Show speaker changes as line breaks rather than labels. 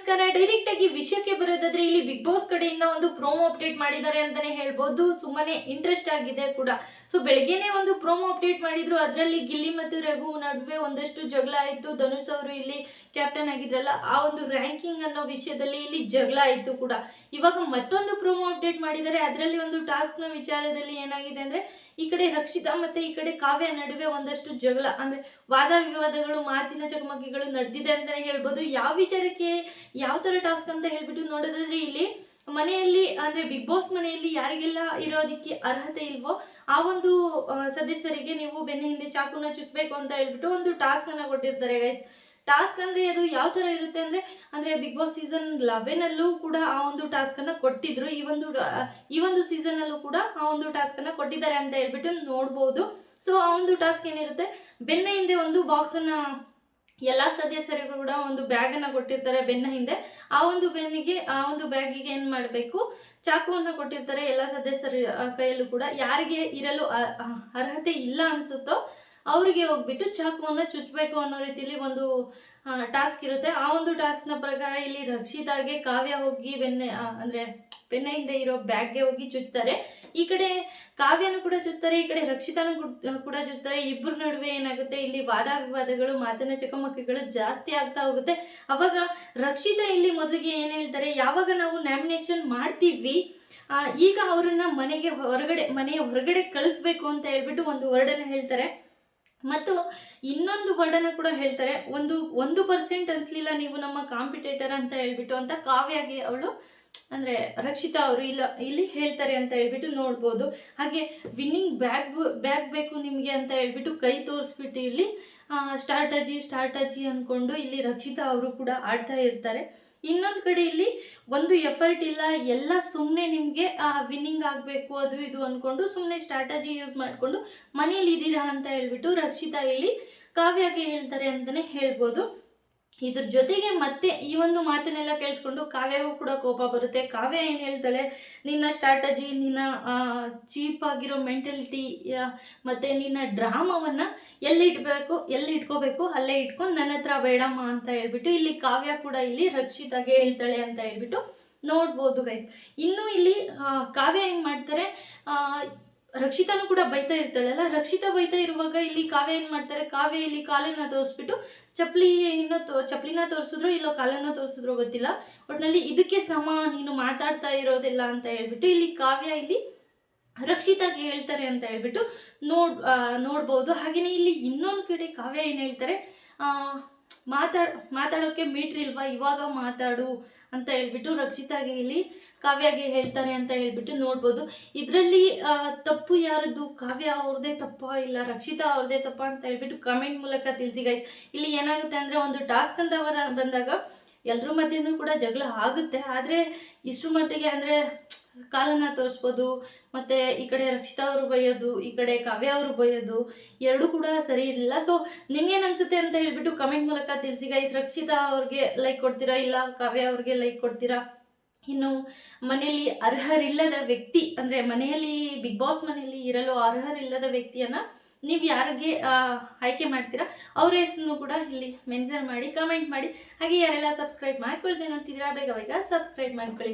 ನಮಸ್ಕಾರ. ಡೈರೆಕ್ಟ್ ಆಗಿ ವಿಷಯಕ್ಕೆ ಬರೋದಾದ್ರೆ ಇಲ್ಲಿ ಬಿಗ್ ಬಾಸ್ ಕಡೆಯಿಂದ ಒಂದು ಪ್ರೋಮೋ ಅಪ್ಡೇಟ್ ಮಾಡಿದ್ದಾರೆ ಅಂತಾನೆ ಹೇಳ್ಬೋದು. ಸುಮ್ಮನೆ ಇಂಟ್ರೆಸ್ಟ್ ಆಗಿದೆ ಕೂಡ. ಸೊ ಬೆಳಗ್ಗೆನೆ ಒಂದು ಪ್ರೋಮೋ ಅಪ್ಡೇಟ್ ಮಾಡಿದ್ರು. ಅದರಲ್ಲಿ ಗಿಲ್ಲಿ ಮತ್ತು ರಘು ನಡುವೆ ಒಂದಷ್ಟು ಜಗಳ ಆಯಿತು. ಧನುಷ್ ಅವರು ಇಲ್ಲಿ ಕ್ಯಾಪ್ಟನ್ ಆಗಿದ್ರಲ್ಲ, ಆ ಒಂದು ರ್ಯಾಂಕಿಂಗ್ ಅನ್ನೋ ವಿಷಯದಲ್ಲಿ ಇಲ್ಲಿ ಜಗಳ ಆಯಿತು ಕೂಡ. ಇವಾಗ ಮತ್ತೊಂದು ಪ್ರೋಮೋ ಅಪ್ಡೇಟ್ ಮಾಡಿದ್ದಾರೆ. ಅದರಲ್ಲಿ ಒಂದು ಟಾಸ್ಕ್ನ ವಿಚಾರದಲ್ಲಿ ಏನಾಗಿದೆ ಅಂದ್ರೆ, ಈ ಕಡೆ ರಕ್ಷಿತಾ ಮತ್ತೆ ಈ ಕಡೆ ಕಾವ್ಯ ನಡುವೆ ಒಂದಷ್ಟು ಜಗಳ, ಅಂದ್ರೆ ವಾದ ವಿವಾದಗಳು ಮಾತಿನ ಚಕಮಕಿಗಳು ನಡೆದಿದೆ ಅಂತಲೇ ಹೇಳ್ಬೋದು. ಯಾವ ವಿಚಾರಕ್ಕೆ, ಯಾವ ತರ ಟಾಸ್ಕ್ ಅಂತ ಹೇಳ್ಬಿಟ್ಟು ನೋಡೋದಾದ್ರೆ, ಇಲ್ಲಿ ಮನೆಯಲ್ಲಿ, ಅಂದ್ರೆ ಬಿಗ್ ಬಾಸ್ ಮನೆಯಲ್ಲಿ ಯಾರಿಗೆಲ್ಲ ಇರೋದಕ್ಕೆ ಅರ್ಹತೆ ಇಲ್ವೋ, ಆ ಒಂದು ಸದಸ್ಯರಿಗೆ ನೀವು ಬೆನ್ನ ಹಿಂದೆ ಚಾಕುನ ಚುಚ್ಚಬೇಕು ಅಂತ ಹೇಳ್ಬಿಟ್ಟು ಒಂದು ಟಾಸ್ಕ್ ಅನ್ನ ಕೊಟ್ಟಿರ್ತಾರೆ ಗೈಸ್ ಟಾಸ್ಕ್ ಅಂದರೆ ಅದು ಯಾವ ತರ ಇರುತ್ತೆ ಅಂದ್ರೆ ಅಂದ್ರೆ ಬಿಗ್ ಬಾಸ್ ಸೀಸನ್ ಲೆವೆನ್ ಅಲ್ಲೂ ಕೂಡ ಆ ಒಂದು ಟಾಸ್ಕನ್ನು ಕೊಟ್ಟಿದ್ರು. ಈ ಒಂದು ಈ ಒಂದು ಸೀಸನ್ ಅಲ್ಲೂ ಕೂಡ ಆ ಒಂದು ಟಾಸ್ಕನ್ನು ಕೊಟ್ಟಿದ್ದಾರೆ ಅಂತ ಹೇಳ್ಬಿಟ್ಟು ನೋಡ್ಬೋದು. ಸೊ ಆ ಒಂದು ಟಾಸ್ಕ್ ಏನಿರುತ್ತೆ? ಬೆನ್ನ ಹಿಂದೆ ಒಂದು ಬಾಕ್ಸ್ ಅನ್ನ ಎಲ್ಲ ಸದಸ್ಯರಿಗೂ ಕೂಡ ಒಂದು ಬ್ಯಾಗ್ ಅನ್ನ ಕೊಟ್ಟಿರ್ತಾರೆ ಬೆನ್ನ ಹಿಂದೆ. ಆ ಒಂದು ಬೆನ್ನಿಗೆ, ಆ ಒಂದು ಬ್ಯಾಗಿಗೆ ಏನು ಮಾಡಬೇಕು? ಚಾಕುವನ್ನ ಕೊಟ್ಟಿರ್ತಾರೆ ಎಲ್ಲ ಸದಸ್ಯರ ಕೈಯಲ್ಲೂ ಕೂಡ. ಯಾರಿಗೆ ಇರಲು ಅರ್ಹತೆ ಇಲ್ಲ ಅನ್ಸುತ್ತೋ ಅವರಿಗೆ ಹೋಗ್ಬಿಟ್ಟು ಚಾಕುವನ್ನು ಚುಚ್ಚಬೇಕು ಅನ್ನೋ ರೀತಿಯಲ್ಲಿ ಒಂದು ಟಾಸ್ಕ್ ಇರುತ್ತೆ. ಆ ಒಂದು ಟಾಸ್ಕ್ನ ಪ್ರಕಾರ ಇಲ್ಲಿ ರಕ್ಷಿತಾಗೆ ಕಾವ್ಯ ಹೋಗಿ ಬೆನ್ನೆ ಅಂದರೆ ಬೆನ್ನ ಹಿಂದೆ ಇರೋ ಬ್ಯಾಗ್ಗೆ ಹೋಗಿ ಚುಚ್ತಾರೆ. ಈ ಕಡೆ ಕಾವ್ಯನು ಕೂಡ ಚುತ್ತಾರೆ ಈ ಕಡೆ ರಕ್ಷಿತಾನು ಕೂಡ ಚುತ್ತಾರೆ ಇಬ್ಬರ ನಡುವೆ ಏನಾಗುತ್ತೆ, ಇಲ್ಲಿ ವಾದ ವಿವಾದಗಳು ಮಾತಿನ ಚಕಮಕಿಗಳು ಜಾಸ್ತಿ ಆಗ್ತಾ ಹೋಗುತ್ತೆ. ಅವಾಗ ರಕ್ಷಿತಾ ಇಲ್ಲಿ ಮೊದಲಿಗೆ ಏನು ಹೇಳ್ತಾರೆ, ಯಾವಾಗ ನಾವು ನ್ಯಾಮಿನೇಷನ್ ಮಾಡ್ತೀವಿ ಈಗ ಅವರನ್ನ ಮನೆಗೆ ಹೊರಗಡೆ, ಮನೆಯ ಹೊರಗಡೆ ಕಳಿಸ್ಬೇಕು ಅಂತ ಹೇಳ್ಬಿಟ್ಟು ಒಂದು ವರ್ಡನ್ನು ಹೇಳ್ತಾರೆ. ಮತ್ತು ಇನ್ನೊಂದು ವರ್ಡನ್ನ ಕೂಡ ಹೇಳ್ತಾರೆ, ಒಂದು ಒಂದು ಪರ್ಸೆಂಟ್ ಅನಿಸ್ಲಿಲ್ಲ ನೀವು ನಮ್ಮ ಕಾಂಪಿಟೇಟರ್ ಅಂತ ಹೇಳ್ಬಿಟ್ಟು ಅಂತ ಕಾವ್ಯಾಗಿ ಅವಳು, ಅಂದ್ರೆ ರಕ್ಷಿತಾ ಅವರು ಇಲ್ಲ, ಇಲ್ಲಿ ಹೇಳ್ತಾರೆ ಅಂತ ಹೇಳ್ಬಿಟ್ಟು ನೋಡ್ಬೋದು. ಹಾಗೆ ವಿನ್ನಿಂಗ್ ಬ್ಯಾಗ್ ಬ್ಯಾಗ್ ಬೇಕು ನಿಮಗೆ ಅಂತ ಹೇಳ್ಬಿಟ್ಟು ಕೈ ತೋರಿಸ್ಬಿಟ್ಟು ಇಲ್ಲಿ ಸ್ಟಾರ್ಟಜಿ ಸ್ಟಾರ್ಟಜಿ ಅನ್ಕೊಂಡು ಇಲ್ಲಿ ರಕ್ಷಿತಾ ಅವರು ಕೂಡ ಆಡ್ತಾ ಇರ್ತಾರೆ. ಇನ್ನೊಂದು ಕಡೆ ಇಲ್ಲಿ ಒಂದು ಎಫರ್ಟ್ ಇಲ್ಲ, ಎಲ್ಲ ಸುಮ್ಮನೆ ನಿಮಗೆ ವಿನ್ನಿಂಗ್ ಆಗಬೇಕು, ಅದು ಇದು ಅಂದ್ಕೊಂಡು ಸುಮ್ಮನೆ ಸ್ಟ್ರಾಟಜಿ ಯೂಸ್ ಮಾಡಿಕೊಂಡು ಮನೇಲಿ ಇದ್ದೀರಾ ಅಂತ ಹೇಳ್ಬಿಟ್ಟು ರಕ್ಷಿತಾ ಇಲ್ಲಿ ಕಾವ್ಯಗೆ ಹೇಳ್ತಾರೆ ಅಂತಲೇ ಹೇಳ್ಬೋದು. ಇದ್ರ ಜೊತೆಗೆ ಮತ್ತೆ ಈ ಒಂದು ಮಾತನ್ನೆಲ್ಲ ಕೇಳಿಸ್ಕೊಂಡು ಕಾವ್ಯಗೂ ಕೂಡ ಕೋಪ ಬರುತ್ತೆ. ಕಾವ್ಯ ಏನು ಹೇಳ್ತಾಳೆ? ನಿನ್ನ ಸ್ಟ್ರಾಟಜಿ ನಿನ್ನ ಚೀಪ್ ಆಗಿರೋ ಮೆಂಟಲಿಟಿ ಮತ್ತು ನಿನ್ನ ಡ್ರಾಮಾವನ್ನು ಎಲ್ಲಿ ಇಡಬೇಕು? ಎಲ್ಲಿ ಇಟ್ಕೋಬೇಕು? ಅಲ್ಲೇ ಇಟ್ಕೊಂಡು ನನ್ನ ಹತ್ರ ಬೇಡಮ್ಮ ಅಂತ ಹೇಳ್ಬಿಟ್ಟು ಇಲ್ಲಿ ಕಾವ್ಯ ಕೂಡ ಇಲ್ಲಿ ರಕ್ಷಿತಾಗೆ ಹೇಳ್ತಾಳೆ ಅಂತ ಹೇಳ್ಬಿಟ್ಟು ನೋಡ್ಬೋದು ಗೈಸ್ ಇನ್ನು ಇಲ್ಲಿ ಕಾವ್ಯ ಹೆಂಗೆ ಮಾಡ್ತಾರೆ? ರಕ್ಷಿತಾನು ಕೂಡ ಬೈತಾ ಇರ್ತಾಳಲ್ಲ? ರಕ್ಷಿತಾ ಬೈತಾ ಇರುವಾಗ ಇಲ್ಲಿ ಕಾವ್ಯ ಏನು ಮಾಡ್ತಾರೆ? ಕಾವ್ಯ ಇಲ್ಲಿ ಕಾಲನ್ನ ತೋರಿಸ್ಬಿಟ್ಟು ಚಪ್ಪಲಿ ಏನು ತೋ ಚಪ್ಪಲಿನ ತೋರಿಸಿದ್ರು ಇಲ್ಲೋ ಕಾಲನ್ನ ತೋರಿಸಿದ್ರು ಗೊತ್ತಿಲ್ಲ. ಒಟ್ನಲ್ಲಿ ಇದಕ್ಕೆ ಸಮ ನೀನು ಮಾತಾಡ್ತಾ ಇರೋದಿಲ್ಲ ಅಂತ ಹೇಳ್ಬಿಟ್ಟು ಇಲ್ಲಿ ಕಾವ್ಯ ಇಲ್ಲಿ ರಕ್ಷಿತಾಗಿ ಹೇಳ್ತಾರೆ ಅಂತ ಹೇಳ್ಬಿಟ್ಟು ನೋಡ್ ನೋಡ್ಬೋದು. ಹಾಗೆಯೇ ಇಲ್ಲಿ ಇನ್ನೊಂದು ಕಡೆ ಕಾವ್ಯ ಏನು ಹೇಳ್ತಾರೆ? ಆ, ಮಾತಾಡ್ ಮಾತಾಡೋಕ್ಕೆ ಮೀಟ್ರ್ ಇಲ್ವಾ? ಇವಾಗ ಮಾತಾಡು ಅಂತ ಹೇಳ್ಬಿಟ್ಟು ರಕ್ಷಿತಾಗೆ ಇಲ್ಲಿ ಕಾವ್ಯಗೆ ಹೇಳ್ತಾರೆ ಅಂತ ಹೇಳ್ಬಿಟ್ಟು ನೋಡ್ಬೋದು. ಇದರಲ್ಲಿ ತಪ್ಪು ಯಾರದ್ದು? ಕಾವ್ಯ ಅವ್ರದ್ದೇ ತಪ್ಪ? ಇಲ್ಲ ರಕ್ಷಿತಾ ಅವ್ರದ್ದೇ ತಪ್ಪ ಅಂತ ಹೇಳ್ಬಿಟ್ಟು ಕಮೆಂಟ್ ಮೂಲಕ ತಿಳಿಸಿ ಇಲ್ಲಿ ಏನಾಗುತ್ತೆ ಅಂದರೆ ಒಂದು ಟಾಸ್ಕ್ ಅಂತ ಬಂದಾಗ ಎಲ್ಲರ ಮಧ್ಯೆನೂ ಕೂಡ ಜಗಳ ಆಗುತ್ತೆ. ಆದರೆ ಇಷ್ಟು ಮಟ್ಟಿಗೆ ಅಂದರೆ ಕಾಲನ್ನ ತೋರಿಸ್ಬೋದು, ಮತ್ತು ಈ ಕಡೆ ರಕ್ಷಿತಾ ಅವರು ಬೈಯೋದು, ಈ ಕಡೆ ಕಾವ್ಯ ಅವರು ಬೈಯೋದು, ಎರಡೂ ಕೂಡ ಸರಿ ಇರಲಿಲ್ಲ. ಸೊ ನಿಮ್ಗೇನು ಅನ್ಸುತ್ತೆ ಅಂತ ಹೇಳ್ಬಿಟ್ಟು ಕಮೆಂಟ್ ಮೂಲಕ ತಿಳಿಸಿ ಗೈಸ್ ರಕ್ಷಿತಾ ಅವ್ರಿಗೆ ಲೈಕ್ ಕೊಡ್ತೀರಾ, ಇಲ್ಲ ಕಾವ್ಯ ಅವ್ರಿಗೆ ಲೈಕ್ ಕೊಡ್ತೀರಾ? ಇನ್ನು ಮನೆಯಲ್ಲಿ ಅರ್ಹರಿಲ್ಲದ ವ್ಯಕ್ತಿ, ಅಂದರೆ ಮನೆಯಲ್ಲಿ ಬಿಗ್ ಬಾಸ್ ಮನೆಯಲ್ಲಿ ಇರಲು ಅರ್ಹರಿಲ್ಲದ ವ್ಯಕ್ತಿಯನ್ನು ನೀವು ಯಾರಿಗೆ ಆಯ್ಕೆ ಮಾಡ್ತೀರಾ? ಅವ್ರ ಹೆಸರನ್ನು ಕೂಡ ಇಲ್ಲಿ ಮೆನ್ಷನ್ ಮಾಡಿ ಕಮೆಂಟ್ ಮಾಡಿ. ಹಾಗೆ ಯಾರೆಲ್ಲ ಸಬ್ಸ್ಕ್ರೈಬ್ ಮಾಡ್ಕೊಳ್ತೀನಿ ನೋಡ್ತಿದ್ದೀರಾ, ಬೇಗ ಬೇಗ ಸಬ್ಸ್ಕ್ರೈಬ್ ಮಾಡ್ಕೊಳ್ಳಿ.